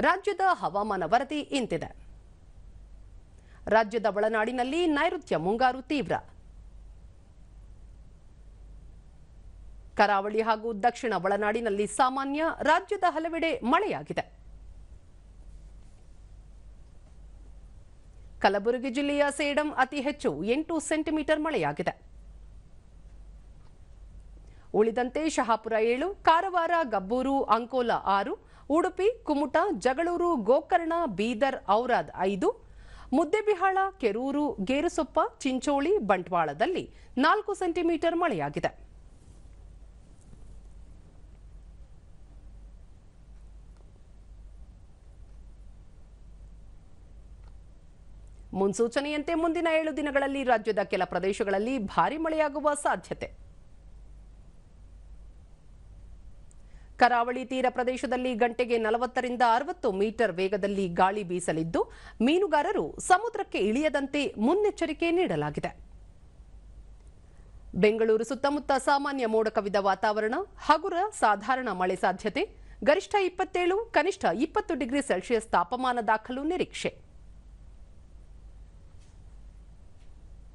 ರಾಜ್ಯದ ಹವಾಮಾನ ವರದಿ ಇಂತಿದೆ. ರಾಜ್ಯದ ಒಳನಾಡಿನಲ್ಲಿ ನೈಋತ್ಯ ಮುಂಗಾರು ತೀವ್ರ. ಕರಾವಳಿ ಹಾಗೂ ದಕ್ಷಿಣ ಒಳನಾಡಿನಲ್ಲಿ ಸಾಮಾನ್ಯ, ರಾಜ್ಯದ ಹಲವೆಡೆ ಮಳೆಯಾಗಿದೆ. ಕಲಬುರಗಿ ಜಿಲ್ಲೆಯ ಸೇಡಂ ಅತಿ ಹೆಚ್ಚು ಎಂಟು ಸೆಂಟಿಮೀಟರ್ ಮಳೆಯಾಗಿದೆ. ಉಳಿದಂತೆ ಶಹಾಪುರ ಏಳು, ಕಾರವಾರ, ಗಬ್ಬೂರು, ಅಂಕೋಲಾ ಆರು ಉಡುಪಿ, ಕುಮುಟ, ಜಗಳೂರು, ಗೋಕರ್ಣ, ಬೀದರ್, ಔರಾದ್ ಐದು, ಮುದ್ದೆಬಿಹಾಳ, ಕೆರೂರು, ಗೇರುಸೊಪ್ಪ, ಚಿಂಚೋಳಿ, ಬಂಟ್ವಾಳದಲ್ಲಿ ನಾಲ್ಕು ಸೆಂಟಿಮೀಟರ್ ಮಳೆಯಾಗಿದೆ. ಮುನ್ಸೂಚನೆಯಂತೆ ಮುಂದಿನ ಏಳು ದಿನಗಳಲ್ಲಿ ರಾಜ್ಯದ ಕೆಲ ಪ್ರದೇಶಗಳಲ್ಲಿ ಭಾರಿ ಮಳೆಯಾಗುವ ಸಾಧ್ಯತೆ. ಕರಾವಳಿ ತೀರ ಪ್ರದೇಶದಲ್ಲಿ ಗಂಟೆಗೆ ನಲವತ್ತರಿಂದ ಅರವತ್ತು ಮೀಟರ್ ವೇಗದಲ್ಲಿ ಗಾಳಿ ಬೀಸಲಿದ್ದು, ಮೀನುಗಾರರು ಸಮುದ್ರಕ್ಕೆ ಇಳಿಯದಂತೆ ಮುನ್ನೆಚ್ಚರಿಕೆ ನೀಡಲಾಗಿದೆ. ಬೆಂಗಳೂರು ಸುತ್ತಮುತ್ತ ಸಾಮಾನ್ಯ ಮೋಡ ಕವಿದ ವಾತಾವರಣ, ಹಗುರ ಸಾಧಾರಣ ಮಳೆ ಸಾಧ್ಯತೆ, ಗರಿಷ್ಠ ಇಪ್ಪತ್ತೇಳು, ಕನಿಷ್ಠ ಇಪ್ಪತ್ತು ಡಿಗ್ರಿ ಸೆಲ್ಸಿಯಸ್ ತಾಪಮಾನ ದಾಖಲು ನಿರೀಕ್ಷೆ.